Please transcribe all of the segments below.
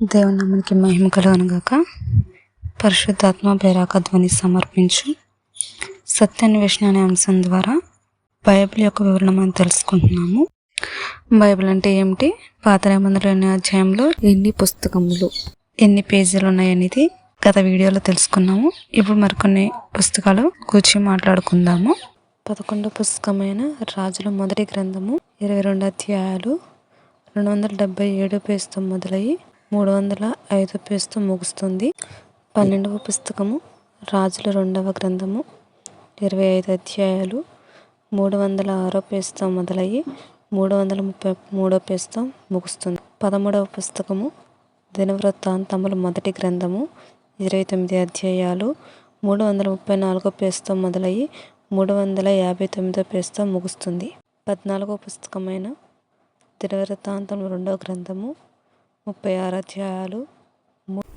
దేవుని నామానికి మహిమ కలుగునుగాక పరిశుద్ధాత్మ బైరాక ధ్వని సమర్పించు. సత్యాన్వేషణ అనే అంశం ద్వారా బైబిల్ యొక్క వివరణ మనం తెలుసుకుంటున్నాము. బైబిల్ అంటే ఏమిటి? పాత నిబంధనలోని అధ్యాయంలో ఎన్ని పుస్తకములు ఎన్ని పేజీలు ఉన్నాయనేది గత వీడియోలో తెలుసుకున్నాము. ఇప్పుడు మరికొన్ని పుస్తకాలు కూర్చి మాట్లాడుకుందాము. పదకొండో పుస్తకమైన రాజుల మొదటి గ్రంథము ఇరవై రెండు అధ్యాయాలు రెండు వందల డెబ్బై ఏడు పేజీతో మొదలయ్యి మూడు వందల ఐదు పేజీతో ముగుస్తుంది. పన్నెండవ పుస్తకము రాజుల రెండవ గ్రంథము ఇరవై ఐదు అధ్యాయాలు మూడు వందల ఆరో పేజీతో మొదలయ్యి మూడు వందల ముప్పై మూడో పేజీతో ముగుస్తుంది. పదమూడవ పుస్తకము దినవృత్తాంతముల మొదటి గ్రంథము ఇరవై తొమ్మిది అధ్యాయాలు మూడు వందల ముప్పై నాలుగో పేజీతో మొదలయ్యి మూడు వందల యాభై తొమ్మిదో పేజీతో ముగుస్తుంది. పద్నాలుగో పుస్తకమైన దినవృత్తాంతం రెండవ గ్రంథము ముప్పై ఆరు అధ్యాయాలు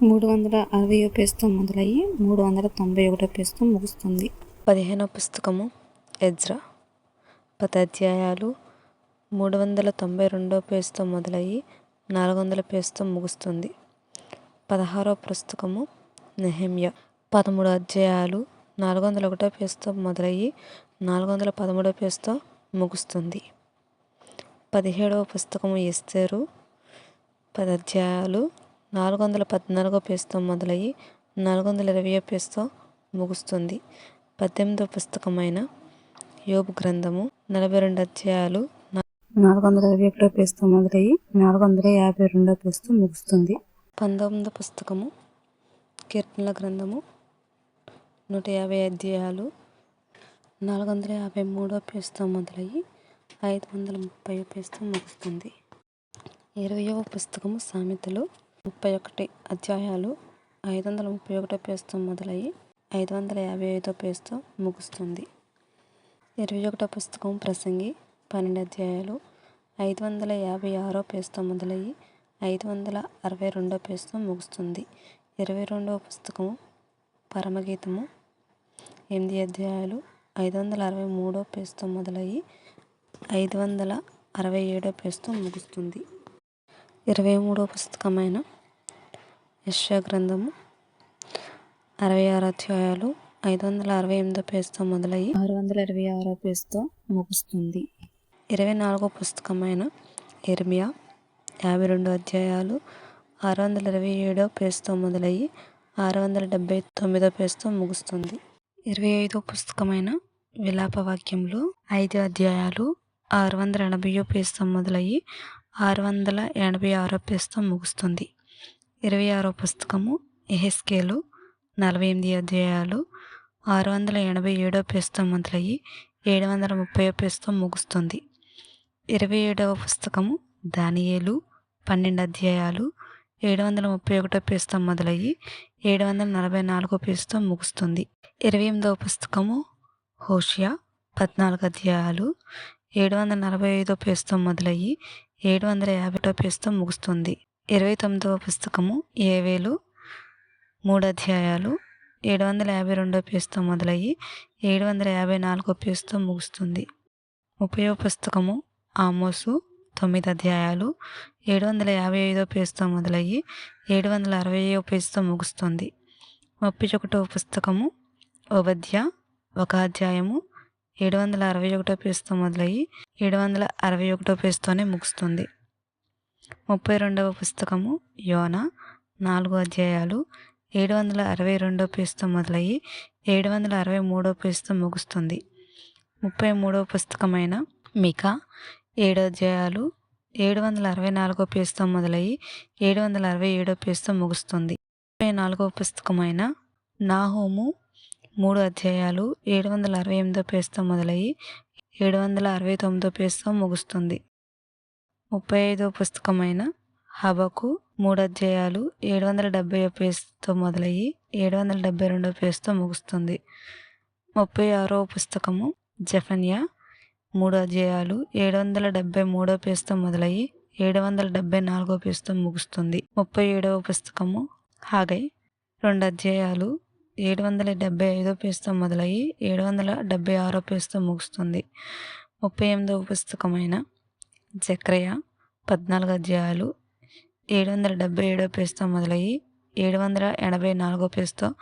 మూడు వందల అరవై పేజీతో మొదలయ్యి మూడు వందల తొంభై ఒకటో పేజీతో ముగుస్తుంది. పదిహేనో పుస్తకము ఎజ్రా. పది అధ్యాయాలు మూడు వందల తొంభై రెండో పేజీతో మొదలయ్యి నాలుగు వందల పేజీతో ముగుస్తుంది. పదహారో పుస్తకము నెహమ్య. పదమూడు అధ్యాయాలు నాలుగు వందల ఒకటో పేజీతో మొదలయ్యి నాలుగు వందల పదమూడో పేజీతో ముగుస్తుంది. పదిహేడవ పుస్తకము ఎస్తేరు పది అధ్యాయాలు నాలుగు వందల పద్నాలుగో పేజీతో మొదలయ్యి నాలుగు వందల ఇరవై పేజీతో ముగుస్తుంది. పద్దెనిమిదవ పుస్తకమైన యోబు గ్రంథము నలభై రెండు అధ్యాయాలు నాలుగు వందల ఇరవై ఒకటో పేజీతో మొదలయ్యి నాలుగు వందల యాభై రెండో పేజీతో ముగుస్తుంది. పంతొమ్మిదో పుస్తకము కీర్తనల గ్రంథము నూట యాభై అధ్యాయాలు నాలుగు వందల యాభై మూడో పేజీతో మొదలయ్యి ఐదు వందల ముప్పై పేజీతో ముగుస్తుంది. ఇరవయవ పుస్తకము సామెతలు ముప్పై ఒకటి అధ్యాయాలు ఐదు వందల ముప్పై ఒకటో పేజీతో మొదలయ్యి ఐదు వందల యాభై ఐదో పేజీతో ముగుస్తుంది. ఇరవై ఒకటో పుస్తకం ప్రసంగి పన్నెండు అధ్యాయాలు ఐదు వందల యాభై ఆరో పేజీతో మొదలయ్యి ఐదు వందల అరవై రెండో పేజీతో ముగుస్తుంది. ఇరవై రెండవ పుస్తకము పరమగీతము ఎనిమిది అధ్యాయాలు ఐదు వందల అరవై మూడో పేజీతో మొదలయ్యి ఐదు వందల అరవై ఏడో పేజీతో ముగుస్తుంది. ఇరవై మూడో పుస్తకమైన యశా గ్రంథము అరవై ఆరు అధ్యాయాలు ఐదు వందల అరవై ఎనిమిదో పేజీతో మొదలయ్యి ఆరు వందల ఇరవై ఆరో పేజీతో ముగుస్తుంది. ఇరవై నాలుగో పుస్తకమైన ఇర్మియా యాభై రెండు అధ్యాయాలు ఆరు వందల ఇరవై ఏడో పేజీతో మొదలయ్యి ఆరు వందల డెబ్బై తొమ్మిదో పేజీతో ముగుస్తుంది. ఇరవై ఐదో పుస్తకమైన విలాప వాక్యంలో ఐదు అధ్యాయాలు ఆరు వందల ఎనభైయో పేజీతో మొదలయ్యి ఆరు వందల ఎనభై ఆరో పేజీతో ముగుస్తుంది. ఇరవై ఆరో పుస్తకము ఎహెస్కేలు నలభై ఎనిమిది అధ్యాయాలు ఆరు వందల ఎనభై ఏడో పేజీతో మొదలయ్యి ఏడు వందల ముప్పై పేజీతో ముగుస్తుంది. ఇరవై ఏడవ పుస్తకము దానియేలు పన్నెండు అధ్యాయాలు ఏడు వందల ముప్పై ఒకటో పేజీతో మొదలయ్యి ఏడు వందల నలభై నాలుగో పేజీతో ముగుస్తుంది. ఇరవై ఎనిమిదవ పుస్తకము హోషియా పద్నాలుగు అధ్యాయాలు ఏడు వందల నలభై ఐదో పేజీతో మొదలయ్యి ఏడు వందల యాభైటో పేజీతో ముగుస్తుంది. ఇరవై తొమ్మిదవ పుస్తకము ఏవేలు? మూడు అధ్యాయాలు. ఏడు వందల యాభై రెండో పేజీతో మొదలయ్యి ఏడు వందల యాభై నాలుగో పేజీతో ముగుస్తుంది. ముప్పై పుస్తకము ఆమోసు తొమ్మిది అధ్యాయాలు. ఏడు వందల యాభై ఐదో పేజీతో మొదలయ్యి ఏడు వందల అరవై పేజీతో ముగుస్తుంది. ముప్పై ఒకటో పుస్తకము ఓబద్య ఒక అధ్యాయము ఏడు వందల అరవై ఒకటో పేజీతో మొదలయ్యి ఏడు వందల అరవై ఒకటో పేజీతోనే ముగుస్తుంది. ముప్పై రెండవ పుస్తకము యోన నాలుగు అధ్యాయాలు ఏడు వందల అరవై రెండో పేజీతో మొదలయ్యి ఏడు వందల అరవై మూడో పేజీతో ముగుస్తుంది. ముప్పై మూడవ పుస్తకమైన మికా ఏడు అధ్యాయాలు ఏడు వందల అరవై నాలుగో పేజీతో మొదలయ్యి ఏడు వందల అరవై ఏడో పేజీతో ముగుస్తుంది. ముప్పై నాలుగో పుస్తకమైన నాహోము మూడు అధ్యాయాలు ఏడు వందల అరవై ఎనిమిదో పేజీతో మొదలయ్యి ఏడు వందల అరవై తొమ్మిదో పేజీతో ముగుస్తుంది. ముప్పై ఐదో పుస్తకమైన హబకు మూడు అధ్యాయాలు ఏడు వందల డెబ్బై పేజ్తో మొదలయ్యి ఏడు వందల డెబ్బై రెండో పేజ్తో ముగుస్తుంది. ముప్పై ఆరో పుస్తకము జఫన్యా మూడు అధ్యాయాలు ఏడు వందల డెబ్బై మూడో పేజ్తో మొదలయ్యి ఏడు వందల డెబ్బై నాలుగో పేజ్తో ముగుస్తుంది. ముప్పై ఏడవ పుస్తకము హాగై రెండు అధ్యాయాలు ఏడు వందల డెబ్బై ఐదో పేజీతో మొదలయ్యి ఏడు వందల డెబ్బై ఆరో పేజీతో ముగుస్తుంది. ముప్పై ఎనిమిదవ పుస్తకమైన చక్రయ పద్నాలుగు అధ్యాయాలు ఏడు వందల డెబ్బై ఏడో పేజ్తో మొదలయ్యి ఏడు వందల ఎనభై నాలుగో పేజ్తో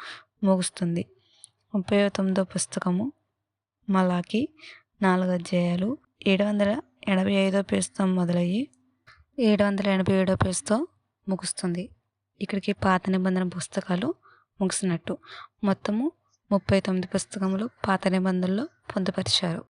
ముగుస్తుంది. ముప్పై తొమ్మిదో పుస్తకము మలాకి నాలుగు అధ్యాయాలు ఏడు వందల ఎనభై ఐదో పేజ్తో మొదలయ్యి ఏడు వందల ఎనభై ఏడో పేజ్తో ముగుస్తుంది. ఇక్కడికి పాత నిబంధన పుస్తకాలు ముగిసినట్టు. మొత్తము ముప్పై తొమ్మిది పుస్తకములు పాత నిబంధనలో పొందుపరిచారు.